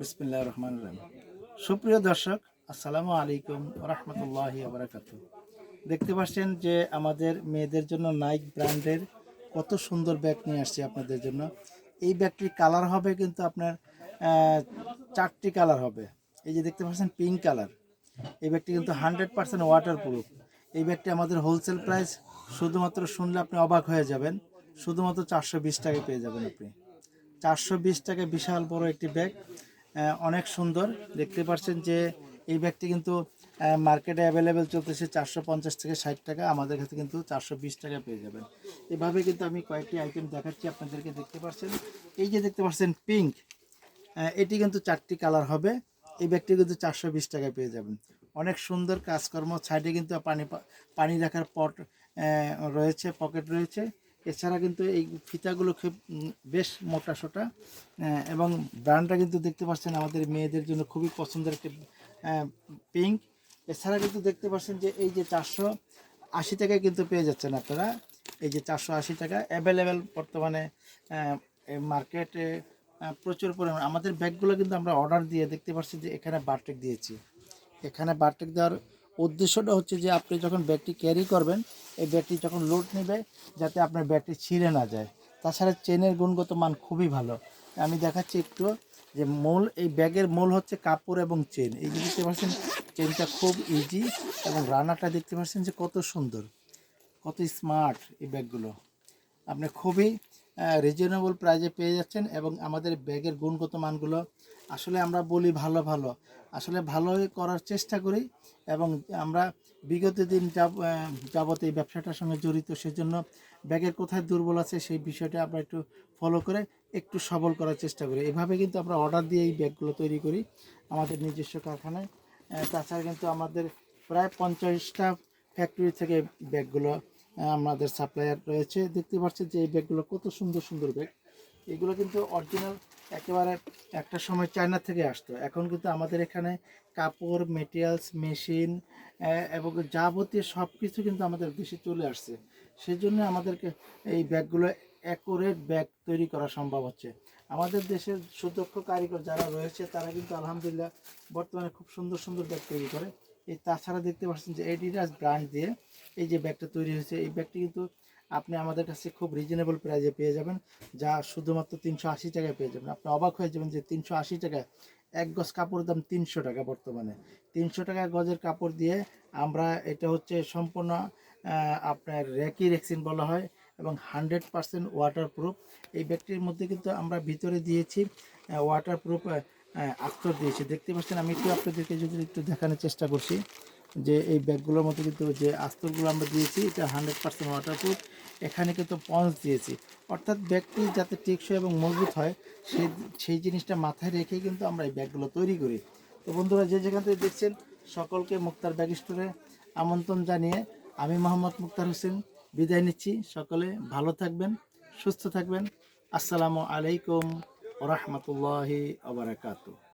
বিসমিল্লাহ রহমান রহিম। সুপ্রিয় দর্শক, আসসালামু আলাইকুম রহমতুল্লাহি আবরাকাত দেখতে পাচ্ছেন যে আমাদের মেয়েদের জন্য নাইক ব্র্যান্ডের কত সুন্দর ব্যাগ নিয়ে আসছি আপনাদের জন্য। এই ব্যাগটির কালার হবে কিন্তু আপনার চারটি কালার হবে। এই যে দেখতে পাচ্ছেন পিঙ্ক কালার এই ব্যাগটি কিন্তু হান্ড্রেড পার্সেন্ট ওয়াটার প্রুফ এই ব্যাগটি আমাদের হোলসেল প্রাইস শুধুমাত্র শুনলে আপনি অবাক হয়ে যাবেন। শুধুমাত্র চারশো বিশ টাকায় পেয়ে যাবেন আপনি। চারশো বিশ টাকায় বিশাল বড় একটি ব্যাগ অনেক সুন্দর। দেখতে পাচ্ছেন যে এই ব্যাগটি কিন্তু মার্কেটে অ্যাভেলেবেল চলতেছে চারশো পঞ্চাশ থেকে ষাট টাকা। আমাদের কাছে কিন্তু চারশো বিশ টাকা পেয়ে যাবেন। এভাবে কিন্তু আমি কয়েকটি আইটেম দেখাচ্ছি, আপনাদেরকে দেখতে পাচ্ছেন এই যে দেখতে পাচ্ছেন পিঙ্ক এটি কিন্তু চারটি কালার হবে। এই ব্যাগটি কিন্তু চারশো বিশ টাকায় পেয়ে যাবেন। অনেক সুন্দর কাজকর্ম। সাইডে কিন্তু পানি পানি রাখার পট রয়েছে পকেট রয়েছে। এছাড়া কিন্তু এই ফিতাগুলো খুব বেশ মোটা সোটা এবং ব্র্যান্ডটা কিন্তু দেখতে পাচ্ছেন আমাদের মেয়েদের জন্য খুবই পছন্দের একটি পিঙ্ক। এছাড়া কিন্তু দেখতে পাচ্ছেন যে এই যে চারশো আশি টাকায় কিন্তু পেয়ে যাচ্ছেন আপনারা। এই যে চারশো আশি টাকা অ্যাভেলেবেল বর্তমানে মার্কেটে প্রচুর পরিমাণ। আমাদের ব্যাগগুলো কিন্তু আমরা অর্ডার দিয়ে দেখতে পাচ্ছি যে এখানে বারটেক দিয়েছি। এখানে বারটেক দেওয়ার উদ্দেশ্যটা হচ্ছে যে আপনি যখন ব্যাগটি ক্যারি করবেন, এই ব্যাগটি যখন লোড নেবে যাতে আপনার ব্যাগটি ছিঁড়ে না যায়। তাছাড়া চেনের গুণগত মান খুবই ভালো। আমি দেখাচ্ছি একটু যে মূল, এই ব্যাগের মূল হচ্ছে কাপড় এবং চেন এই যে দেখতে পাচ্ছেন চেনটা খুব ইজি এবং রানারটা দেখতে পাচ্ছেন যে কত সুন্দর, কত স্মার্ট এই ব্যাগগুলো। আপনি খুবই রিজনেবল প্রাইজে পেয়ে যাচ্ছেন এবং আমাদের ব্যাগের গুণগত মানগুলো আসলে আমরা বলি ভালো ভালো। আসলে ভালোই করার চেষ্টা করি এবং আমরা বিগত দিন যাব- যাবত এই ব্যবসাটার সঙ্গে জড়িত, সেজন্য ব্যাগের কোথায় দুর্বল আছে সেই বিষয়টা আমরা একটু ফলো করে একটু সবল করার চেষ্টা করি। এভাবে কিন্তু আমরা অর্ডার দিয়ে এই ব্যাগগুলো তৈরি করি আমাদের নিজস্ব কারখানায়। তাছাড়া কিন্তু আমাদের প্রায় পঞ্চাশটা ফ্যাক্টরি থেকে ব্যাগগুলো আমাদের সাপ্লায়ার রয়েছে। দেখতে পাচ্ছেন যে এই ব্যাগগুলো কত সুন্দর সুন্দর ব্যাগ। এগুলো কিন্তু অরিজিনাল একেবারে একটা সময় চায়না থেকে আসতো। এখন কিন্তু আমাদের এখানে কাপড় মেটেরিয়ালস মেশিন এবং যাবতীয় সব কিছু কিন্তু আমাদের দেশে চলে আসছে। সেই জন্য আমাদেরকে এই ব্যাগগুলো অ্যাকুরেট ব্যাগ তৈরি করা সম্ভব হচ্ছে। আমাদের দেশের সুদক্ষ কারিগর যারা রয়েছে, তারা কিন্তু আলহামদুলিল্লাহ বর্তমানে খুব সুন্দর সুন্দর ব্যাগ তৈরি করে। এই তাছাড়া দেখতে পাচ্ছেন যে এডিডাস ব্র্যান্ড দিয়ে এই যে ব্যাগটা তৈরি হয়েছে, এই ব্যাগটি কিন্তু আপনি আমাদের কাছে খুব রিজনেবল প্রাইজে পেয়ে যাবেন, যা শুধুমাত্র তিনশো আশি টাকায় পেয়ে যাবেন। আপনি অবাক হয়ে যাবেন যে তিনশো আশি টাকায় এক গজ কাপড়ের দাম তিনশো টাকা বর্তমানে। তিনশো টাকা গজের কাপড় দিয়ে আমরা এটা হচ্ছে সম্পূর্ণ আপনার র্যাকি রেক্সিন বলা হয় এবং হান্ড্রেড পার্সেন্ট ওয়াটার প্রুফ এই ব্যাগটির মধ্যে কিন্তু আমরা ভিতরে দিয়েছি ওয়াটার প্রুফ আস্তর দিয়েছি দেখতে পাচ্ছেন, আমি একটু আপনাদেরকে যদি একটু দেখানোর চেষ্টা করছি যে এই ব্যাগগুলোর মধ্যে কিন্তু যে আস্তরগুলো আমরা দিয়েছি, এটা হান্ড্রেড পার্সেন্ট ওয়াটারপ্রুফ এখানে কিন্তু পঞ্চ দিয়েছি। অর্থাৎ ব্যাগটি যাতে টেকসই এবং মজবুত হয়, সেই সেই জিনিসটা মাথায় রেখেই কিন্তু আমরা এই ব্যাগগুলো তৈরি করি। তো বন্ধুরা, যে যেখান থেকে দেখছেন, সকলকে মুক্তার ব্যাগ স্টোরে আমন্ত্রণ জানিয়ে আমি মোহাম্মদ মুক্তার হোসেন বিদায় নিচ্ছি। সকলে ভালো থাকবেন, সুস্থ থাকবেন। আসসালামু আলাইকুম। রহমতুল্লাহি আবরাকাতু